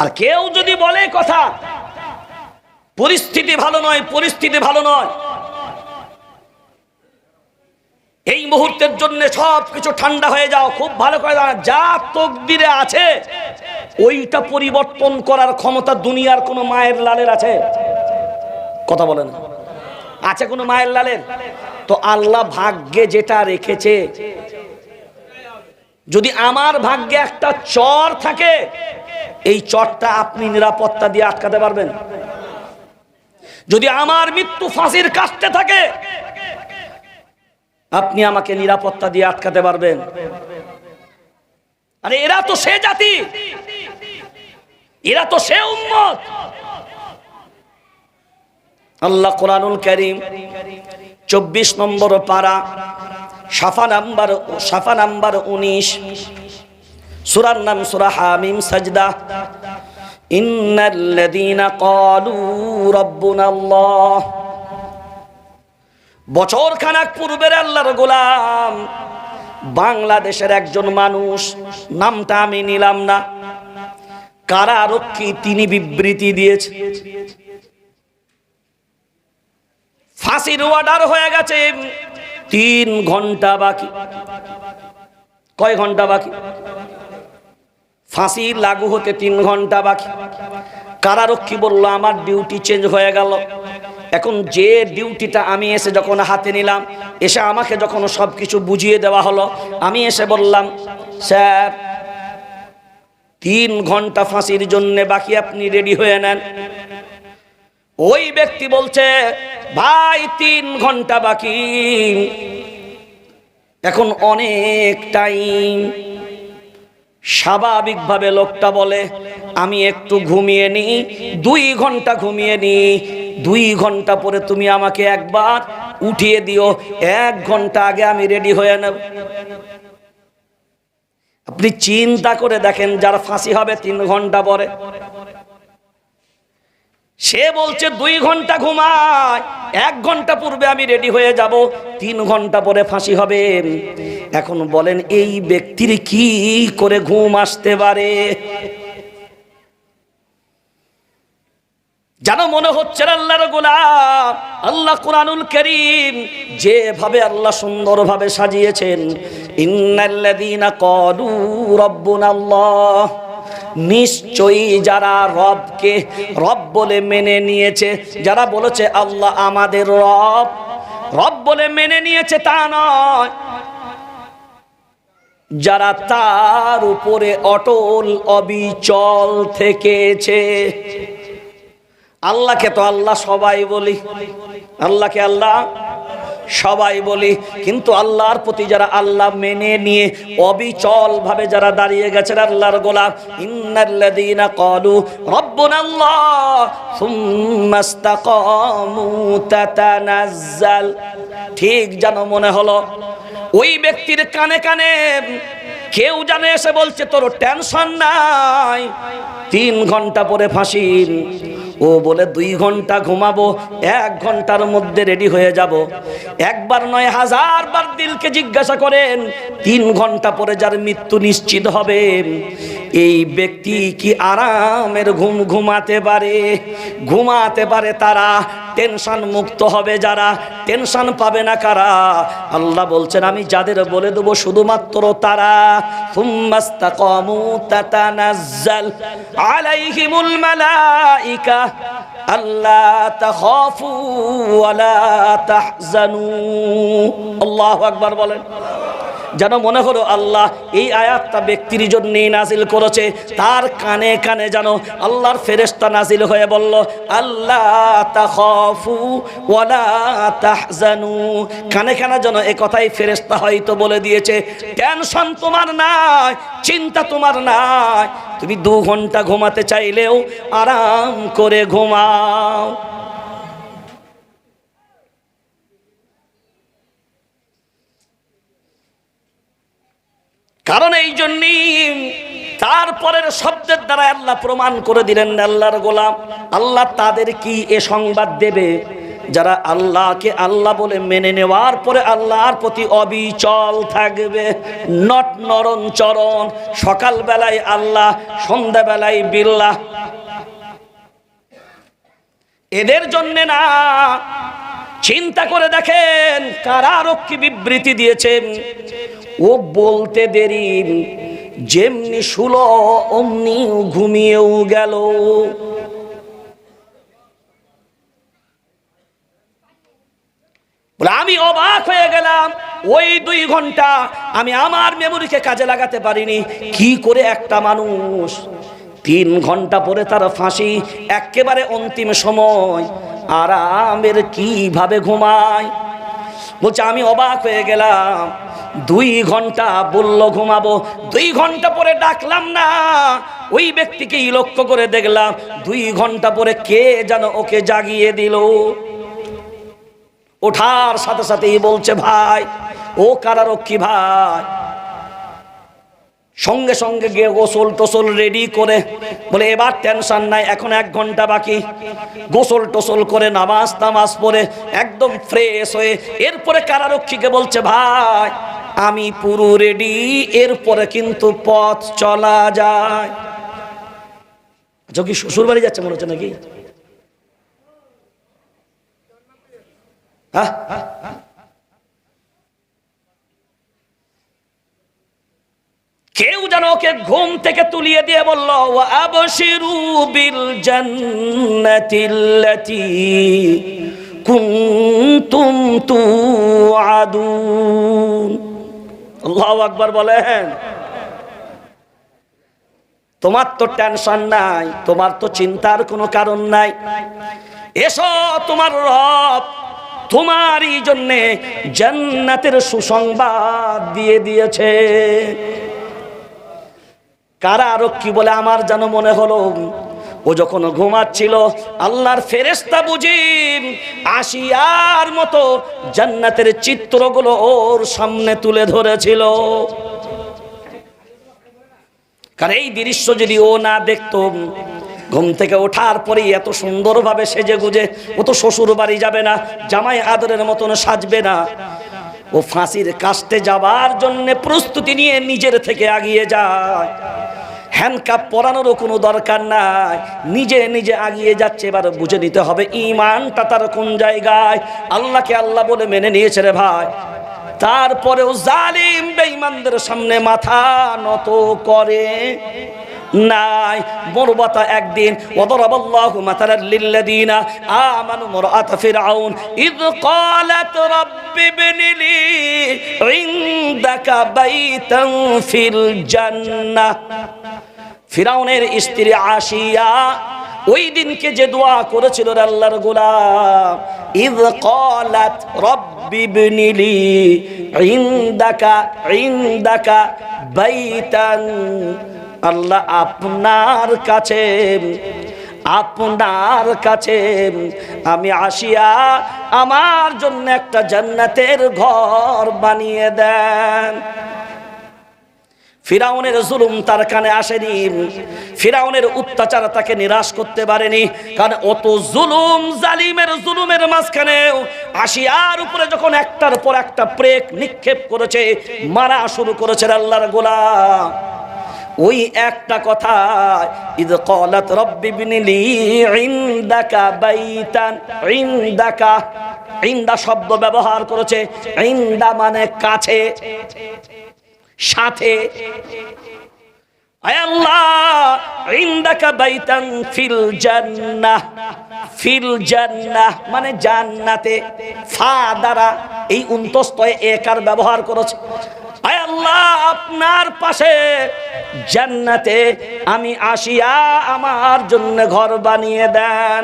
আর কেউ যদি বলে কথা, পরিস্থিতি ভালো নয়, পরিস্থিতি ভালো নয়। এই মুহূর্তের জন্য সব কিছু ঠান্ডা হয়ে যাও, খুব ভালো করে জানা যা তকদিরে আছে, ওইটা পরিবর্তন করার ক্ষমতা দুনিয়ার কোনো মায়ের লালের আছে? কথা বলেন। আছে কোনো মায়ের লালের? তো আল্লাহ ভাগ্যে যেটা রেখেছে, যদি আমার ভাগ্যে একটা চর থাকে এই চটটা আপনি নিরাপত্তা দিয়ে আটকাতে পারবেন। যদি আমার মৃত্যু ফাঁসির কাটতে থাকে, আপনি আমাকে নিরাপত্তা দিয়ে আটকাতে পারবেন। আরে এরা তো সে জাতি। এরা তো সে উম্মত। আল্লাহ কোরআনুল করিম চব্বিশ নম্বর পারা, সাফা নাম্বার সাফা নাম্বার উনিশ সুরার নাম সুরা হামিম, সাজদা। ইন্নাল্লাযীনা ক্বালু রাব্বুনাল্লাহ। বছর খানাক পূর্বের আল্লাহর গোলাম, বাংলাদেশের একজন মানুষ, নামটা আমি নিলাম না। কারারক্ষী তিনি বিবৃতি দিয়েছে। ফাঁসির অর্ডার হয়ে গেছে, তিন ঘণ্টা বাকি। কয় ঘণ্টা বাকি? ফাঁসি লাগু হতে তিন ঘণ্টা বাকি। কারারক্ষী বলল, আমার ডিউটি চেঞ্জ হয়ে গেল। এখন যে ডিউটিটা আমি এসে যখন হাতে নিলাম, এসে আমাকে যখন সব কিছু বুঝিয়ে দেওয়া হলো, আমি এসে বললাম, স্যার, তিন ঘণ্টা ফাঁসির জন্য বাকি আপনি রেডি হয়ে নেন। ওই ব্যক্তি বলছে, ভাই, তিন ঘণ্টা বাকি। এখন অনেক টাইম স্বাভাবিকভাবে লোকটা বলে, আমি একটু ঘুমিয়ে নিই দুই ঘণ্টা ঘুমিয়ে নিই দুই ঘণ্টা পরে তুমি আমাকে একবার উঠিয়ে দিও, এক ঘণ্টা আগে আমি রেডি হয়ে নেব। আপনি চিন্তা করে দেখেন, যার ফাঁসি হবে তিন ঘণ্টা পরে। সে বলছে, দুই ঘণ্টা ঘুমায়, এক ঘণ্টা পূর্বে আমি রেডি হয়ে যাব, তিন ঘণ্টা পরে ফাঁসি হবে। এখন বলেন, এই ব্যক্তির কি করে ঘুম আসতে পারে? যেন মনে হচ্ছে আল্লাহর গোলাম, আল্লাহ কোরআনুল করিম যেভাবে আল্লাহ সুন্দরভাবে সাজিয়েছেন, ইন্নাল্লাযীনা ক্বালু রাব্বুনাল্লাহ। নিশ্চয়ই যারা রবকে রব বলে মেনে নিয়েছে, যারা বলেছে আল্লাহ আমাদের রব রব বলে মেনে নিয়েছে তা নয়। যারা তার উপরে অটল অবিচল থেকেছে। আল্লাহকে তো আল্লাহ সবাই বলি। আল্লাহকে আল্লাহ সবাই বলি, কিন্তু আল্লাহর প্রতি যারা আল্লাহ মেনে নিয়ে অবিচল ভাবে যারা দাঁড়িয়ে গেছেন আল্লাহর গোলাপ ইন্নাল্লাযীনা ক্বালু, রাব্বুনাল্লাহ সুম্মা ইসতাকামু তাতানাজ্জাল। ঠিক যেন মনে হলো, ওই ব্যক্তির কানে কানে কেউ জানে এসে বলছে, তোর টেনশন নাই। তিন ঘণ্টা পরে ফাঁসির। ও বলে, দুই ঘণ্টা ঘুমাবো, এক ঘণ্টার মধ্যে রেডি হয়ে যাব। একবার নয়, হাজার বার দিলকে জিজ্ঞাসা করেন, তিন ঘণ্টা পরে যার মৃত্যু নিশ্চিত হবে। এই ব্যক্তি কি আরামের ঘুম ঘুমাতে পারে? ঘুমাতে পারে তারা টেনশন মুক্ত হবে যারা, টেনশন পাবে না কারা? আল্লাহ বলছেন, আমি যাদের বলে দেবো শুধুমাত্র তারা। আলাইহিমুল মালাইকা। আল্লাহ তাখাফু ওয়ালা তাহজানু। আল্লাহু আকবার বলেন। যেন মনে হলো আল্লাহ এই আয়াতটা ব্যক্তির জন্যই নাজিল করেছে, তার কানে কানে যেন আল্লাহর ফেরেস্তা নাজিল হয়ে বলল আল্লাহ তাখাফু ওয়ালা তাহজানু। কানে কানে যেন এ কথাই ফেরেস্তা হয়তো বলে দিয়েছে, টেনশন তোমার নাই, চিন্তা তোমার নাই। তুমি দু ঘণ্টা ঘুমাতে চাইলেও আরাম করে ঘুমাও। কারণ এই জন্যই তারপরের শব্দের দ্বারা আল্লাহ প্রমাণ করে দিলেন, আল্লাহর গোলাম, আল্লাহ তাদের কি এ সংবাদ দেবে? যারা আল্লাহকে আল্লাহ বলে মেনে নেওয়ার পরে আল্লাহর প্রতি অবিচল থাকবে। নট নরণ চরণ, সকালবেলায় আল্লাহ, সন্ধ্যাবেলায় বিল্লাহ। এদের জন্যে না, চিন্তা করে দেখেন কারারক্ষী বিবৃতি দিয়েছেন। ও বলতে দেরি যেমনি শুলো অমনি ঘুমিয়েও গেল। আমি অবাক হয়ে গেলাম, ওই দুই ঘণ্টা আমি আমার মেমোরিকে কাজে লাগাতে পারিনি। কি করে একটা মানুষ তিন ঘণ্টা পরে তার ফাঁসি একেবারে অন্তিম সময় আরামের কীভাবে ঘুমায়? বলছে, আমি অবাক হয়ে গেলাম দুই ঘণ্টা বলল ঘুমাবো। দুই ঘণ্টা পরে ডাকলাম না। ওই ব্যক্তিকেই লক্ষ্য করে দেখলাম, দুই ঘণ্টা পরে কে যেন ওকে জাগিয়ে দিল। ওঠার সাথে সাথেই বলছে, ভাই, ও কারারক্ষী ভাই। সঙ্গে সঙ্গে গিয়ে গোসল টোসল রেডি করে বলে, এবার টেনশন নাই, এখন এক ঘণ্টা বাকি। গোসল টোসল করে নামাজ তামাজ পরে একদম ফ্রেশ হয়ে এরপরে কারারক্ষীকে বলছে, ভাই আমি পুরো রেডি এরপরে কিন্তু পথ চলা যায়। আচ্ছা কি শ্বশুর বাড়ি যাচ্ছে মনে হচ্ছে নাকি? হ্যাঁ? কেউ যেন ওকে ঘুম থেকে তুলিয়ে দিয়ে বলল আবশিরু বিল জান্নাতিল্লাতি কুনতুম তুআদুন। আল্লাহু আকবার বলেন। তোমার তো টেনশন নাই, তোমার তো চিন্তার কোনো কারণ নাই। এসো তোমার রব তোমারই জন্যে জান্নাতের সুসংবাদ দিয়ে দিয়েছে। কারা আরক্ষী বলে আমার যেন মনে হলো? ও যখন ঘুমাচ্ছিল, আল্লাহর ফেরেস্তা বুঝি আসিয়ার মতো জান্নাতের চিত্রগুলো ওর সামনে তুলে ধরেছিল। কারণ এই দৃশ্য যদি ও না দেখতো, ঘুম থেকে ওঠার পরেই এত সুন্দরভাবে সেজে গুজে, ও তো শ্বশুর বাড়ি যাবে না, জামাই আদরের মতন সাজবে না। ও ফাঁসির কাস্তে যাবার জন্য প্রস্তুতি নিয়ে নিজের থেকে আগিয়ে যায়। হ্যান্ডকাপ পরানোরও কোনো দরকার নাই। নিজে নিজে আগিয়ে যাচ্ছে, এবার বুঝে নিতে হবে ইমানটা তার কোন জায়গায়। আল্লাহকে আল্লাহ বলে মেনে নিয়েছে রে ভাই। তারপরেও জালিম বেঈমানদের সামনে মাথা নত করে নাই। মরবাতা একদিন ওদরাবাল্লাহু মাতালাল লিল্লাযিনা আমানু মারআত ফিরআউন, ইয ক্বালাত রাব্বি ইবনি লি ইনদাকা বাইতান ফিল জান্নাহ। ফিরাউনের স্ত্রী আসিয়া ওই দিনকে যে দোয়া করেছিল আল্লাহর গোলাম, ইদ কলাত রব্বি বিনিলি ইন্দাকা ইন্দাকা বাইতান। আল্লাহ আপনার কাছে আপনার কাছে আমি আসিয়া আমার জন্য একটা জান্নাতের ঘর বানিয়ে দেন। ফিরাউনের জুলুম তার কানে আসেনি। ফিরাউনের অত্যাচার তাকে নিরাশ করতে পারেনি। কারণ অত জুলুম, জালিমের জুলুমের মাঝখানে আসিয়ার উপরে যখন একটার পর একটা প্রেক নিক্ষেপ করেছে, মারা শুরু করেছে আল্লাহর গোলাম। ওই একটা কথা, ইদ কলাত রব্বি বিনিলি ইনদাকা বাইতান ইনদাকা ইন্দা শব্দ ব্যবহার করেছে। ইন্দা মানে কাছে। সাথে। মানে জান্নাতে ফা দ্বারা এই উন্তস্তয় একার ব্যবহার করেছে। আল্লাহ, আপনার পাশে জান্নাতে আমি আসিয়া আমার জন্য ঘর বানিয়ে দেন।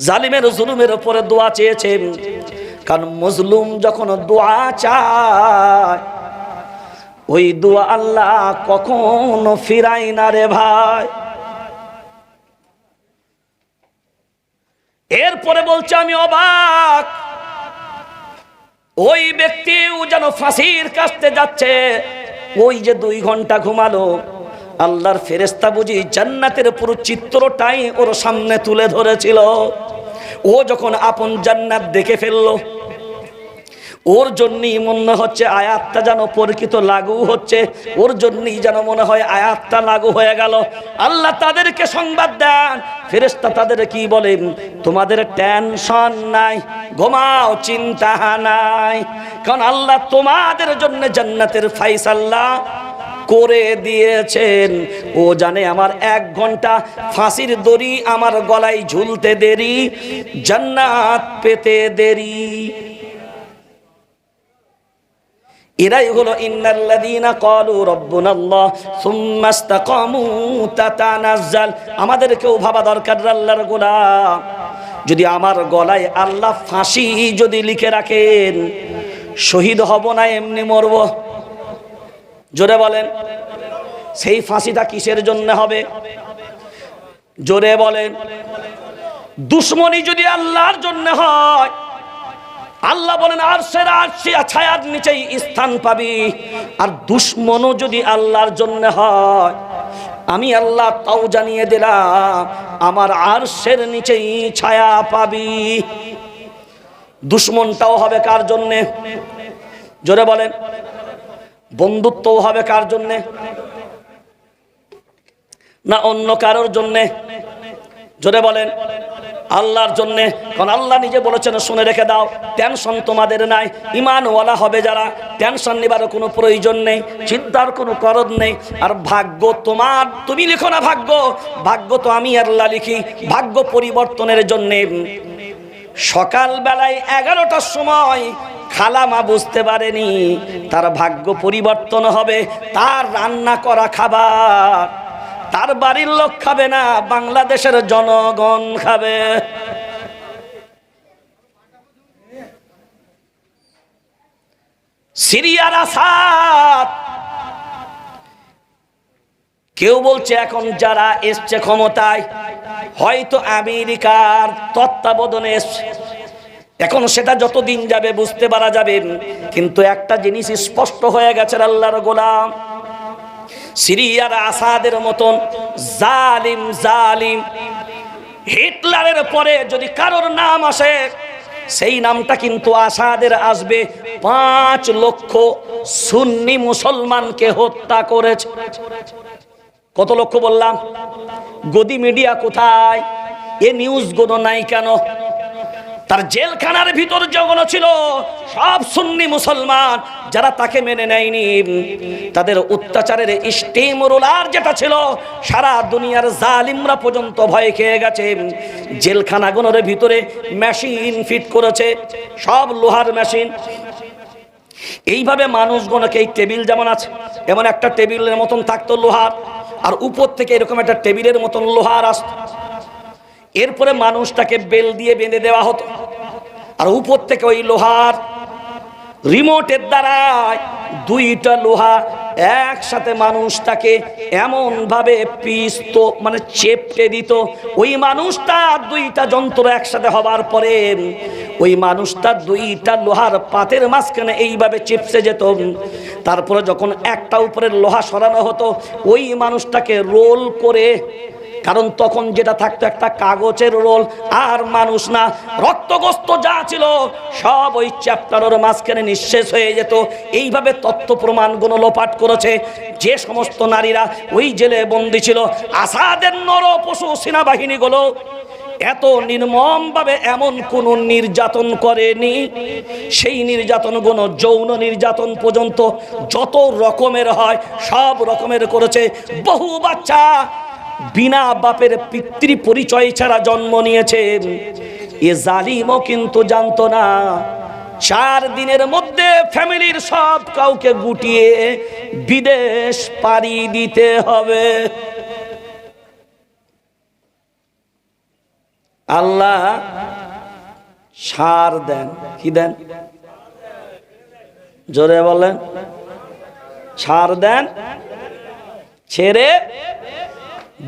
জালিমের জুলুমের উপরে দোয়া চেয়েছেন। কারণ মজলুম যখন দোয়া চায়, ওই দোয়া আল্লাহ কখনো ফিরাই না রে ভাই। এরপরে বলছে, আমি অবাক। ওই ব্যক্তিও যেন ফাঁসির কাছতে যাচ্ছে। ওই যে দুই ঘণ্টা ঘুমালো, আল্লাহর ফেরেস্তা বুঝি জান্নাতের পুরো চিত্রটাই ওর সামনে তুলে ধরেছিল। ও যখন আপন জান্নাত দেখে ফেলল, ওর জন্যই মনে হচ্ছে আয়াতটা যেন পরিচিত লাগু হচ্ছে, ওর জন্যই যেন মনে হয় আয়াতটা লাগু হয়ে গেল। আল্লাহ তাদেরকে সংবাদ দেন ফেরেস্তা তাদের কি বলেন তোমাদের টেনশন নাই, ঘুমাও, চিন্তা নাই, কারণ আল্লাহ তোমাদের জন্য জান্নাতের ফাইসাল্লাহ করে দিয়েছেন। ও জানে আমার এক ঘণ্টা ফাঁসির দড়ি আমার গলায় ঝুলতে দেরি, জান্নাত পেতে দেরি। এরাই হলো, ইন্নাল্লাযীনা ক্বালু রাব্বুনাল্লাহ সুম্মা ইসতাকামু তাতানাজ্জাল। আমাদেরকেও ভাবা দরকার আল্লাহর গোলাম। যদি আমার গলায় আল্লাহ ফাঁসি যদি লিখে রাখেন, শহীদ হব না, এমনি মরব। জোরে বলেন, সেই ফাঁসিটা কিসের জন্য হবে? জোরে বলেন, দুশ্মনী যদি আল্লাহর জন্য হয়, আল্লাহ বলেন আর সেরা ছায়ার নিচেই স্থান পাবি। আর দুশ্মনও যদি আল্লাহর জন্য হয়, আমি আল্লাহ তাও জানিয়ে দিলাম, আমার আরশের নিচেই ছায়া পাবি। দুশ্মনটাও হবে কার জন্যে? জোরে বলেন বন্ধুত্বও হবে কার জন্যে? না অন্য কারোর জন্যে? জোরে বলেন, আল্লাহর জন্য। কারণ আল্লাহ নিজে বলেছেন, শুনে রেখে দাও টেনশন তোমাদের নাই। ইমানওয়ালা হবে যারা টেনশন নেবার কোনো প্রয়োজন নেই, চিন্তার কোনো করদ নেই। আর ভাগ্য তোমার, তুমি লিখো না ভাগ্য। ভাগ্য তো আমি আল্লাহ লিখি। ভাগ্য পরিবর্তনের জন্যে। সকালবেলায় এগারোটার সময় খালামা বুঝতে পারেনি, তার ভাগ্য পরিবর্তন হবে, তার রান্না করা খাবার, তার বাড়ির লোক খাবে না, বাংলাদেশের জনগণ খাবে। সিরিয়ার আসাদ। কেউ বলছে, এখন যারা এসছে ক্ষমতায়, হয়তো আমেরিকার তত্ত্বাবধানে এসছে এখন সেটা যতদিন যাবে বুঝতে পারা যাবে। কিন্তু একটা জিনিস স্পষ্ট হয়ে গেছে আল্লাহর গোলাম। সিরিয়ার আসাদের মতন জালিম জালিম। হিটলারের পরে যদি কারোর নাম আসে, সেই নামটা কিন্তু আসাদের আসবে। পাঁচ লক্ষ সুন্নি মুসলমানকে হত্যা করেছে। কত লক্ষ বললাম? গদি মিডিয়া কোথায়? এ নিউজগুলো নাই কেন? তার জেলখানার ভিতর যখন ছিল। সব সুন্নি মুসলমান যারা তাকে মেনে নেয়নি, তাদের অত্যাচারের স্টিম রোলার যেটা ছিল, সারা দুনিয়ার জালিমরা পর্যন্ত ভয় খেয়ে গেছে। জেলখানাগুলোর ভিতরে মেশিন ফিট করেছে, সব লোহার মেশিন এইভাবে মানুষগুলোকে এই টেবিল যেমন আছে, এমন একটা টেবিলের মতন থাকতো লোহার, আর উপর থেকে এরকম একটা টেবিলের মতন লোহার আসতো। এরপরে মানুষটাকে বেল দিয়ে বেঁধে দেওয়া হতো। আর উপর থেকে ওই লোহার রিমোটের দ্বারায় দুইটা লোহা একসাথে মানুষটাকে এমন ভাবে পিসত মানে চেপটে দিত। ওই মানুষটা দুইটা যন্ত্র একসাথে হবার পরে ওই মানুষটা দুইটা লোহার পাতের মাঝখানে এইভাবে চেপসে যেত। তারপরে যখন একটা উপরে লোহা সরানো হতো, ওই মানুষটাকে রোল করে কারণ তখন যেটা থাকতো একটা কাগজের রোল, আর মানুষ না রক্তগ্রস্ত যা ছিল, সব ওই চ্যাপ্টারের মাঝখানে নিঃশেষ হয়ে যেত। এইভাবে তথ্য প্রমাণগুলো লোপাট করেছে যে সমস্ত নারীরা ওই জেলে বন্দি ছিল। আসাদের নর পশু সেনাবাহিনীগুলো এত নির্মমভাবে এমন কোন নির্যাতন করেনি। সেই নির্যাতন কোন যৌন নির্যাতন পর্যন্ত যত রকমের হয়, সব রকমের করেছে। বহু বাচ্চা বিনা বাপের পিতৃ পরিচয় ছাড়া জন্ম নিয়েছেন এ জালিমও কিন্তু জানতো না। চার দিনের মধ্যে ফ্যামিলির সব কাউকে গুটিয়ে বিদেশ পাড়ি দিতে হবে। আল্লাহ সার দেন। কি দেন? জোরে বলেন। সার দেন। ছেড়ে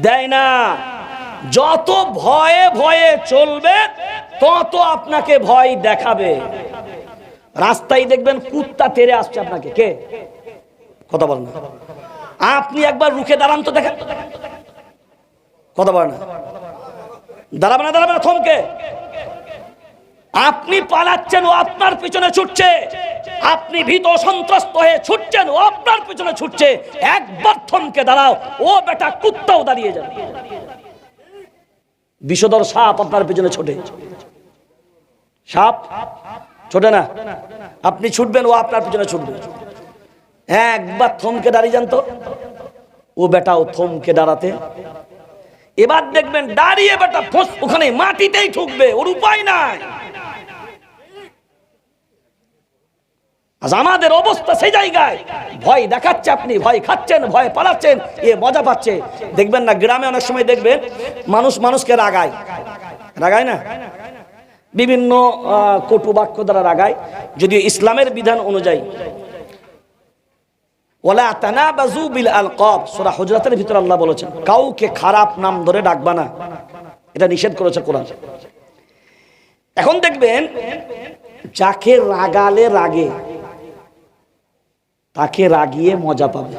দেয় না। যত ভয়ে ভয়ে চলবে, তত আপনাকে ভয় দেখাবে। রাস্তায় দেখবেন কুত্তা তেরে আসছে আপনাকে। কে? কথা বলেন না। আপনি একবার রুখে দাঁড়ান তো দেখেন। কথা বলেন না। দাঁড়াবে না দাঁড়াবে না, থমকে। আপনি পালাচ্ছেন ও আপনার পিছনে ছুটছে। আপনি ভীত সন্ত্রস্ত হয়ে ছুটছেন, ও আপনার পিছনে ছুটছে। একবার থমকে দাঁড়াও, ও বেটা কুত্তাও দাঁড়িয়ে যাবে। বিষধর সাপ আপনার পিছনে ছোটে। সাপ? ছোটে না। আপনি ছুটবেন, ও আপনার পিছনে ছুটবে। একবার থমকে দাঁড়িয়ে যান তো। ও বেটাও থমকে দাঁড়াতে। এবার দেখবেন দাঁড়িয়ে বেটা ওখানে মাটিতেই ঠুকবে, ওর উপায় নাই। আজ আমাদের অবস্থা সেই জায়গায়। ভয় দেখাচ্ছে আপনি, ভয় খাচ্ছেন, ভয় পালাচ্ছেন, এ মজা পাচ্ছে। দেখবেন না, গ্রামে অনেক সময় দেখবেন, মানুষ মানুষকে রাগায়। রাগায় না? বিভিন্ন কটু বাক্য দ্বারা রাগায়। যদিও ইসলামের বিধান অনুযায়ী। তানাবাজু বিল আলকাব, সূরা হুজরাতের ভিতর আল্লাহ বলেছেন, কাউকে খারাপ নাম ধরে ডাকবা না। এটা নিষেধ করেছে কোরআন। এখন দেখবেন, যাকে রাগালে রাগে তাকে রাগিয়ে মজা পাবে।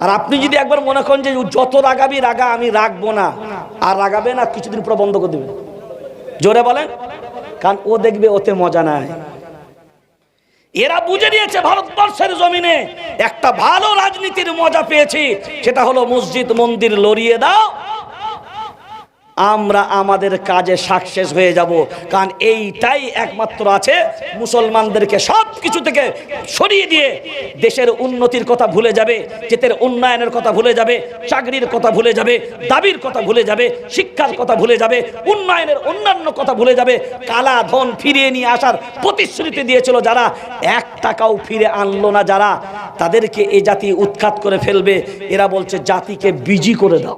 আর আপনি যদি একবার মনে করেন যে যত রাগাবি রাগা, আমি রাগবো না। আর রাগাবে না, কিছুদিন পর বন্ধ করে দেবে। জোরে বলেন। কারণ ও দেখবে ওতে মজা নাই। এরা বুঝে নিয়েছে ভারতবর্ষের জমিনে একটা ভালো রাজনীতির মজা পেয়েছি, সেটা হলো মসজিদ মন্দির লড়িয়ে দাও আমরা আমাদের কাজে সাকসেস হয়ে যাব। কারণ এইটাই একমাত্র আছে মুসলমানদেরকে সব কিছু থেকে সরিয়ে দিয়ে দেশের উন্নতির কথা ভুলে যাবে, জেতের উন্নয়নের কথা ভুলে যাবে, চাকরির কথা ভুলে যাবে, দাবির কথা ভুলে যাবে, শিক্ষার কথা ভুলে যাবে, উন্নয়নের অন্যান্য কথা ভুলে যাবে, কালা ধন ফিরিয়ে নিয়ে আসার প্রতিশ্রুতি দিয়েছিল যারা, এক টাকাও ফিরে আনলো না যারা। তাদেরকে এ জাতি উৎখাত করে ফেলবে। এরা বলছে, জাতিকে বিজি করে দাও।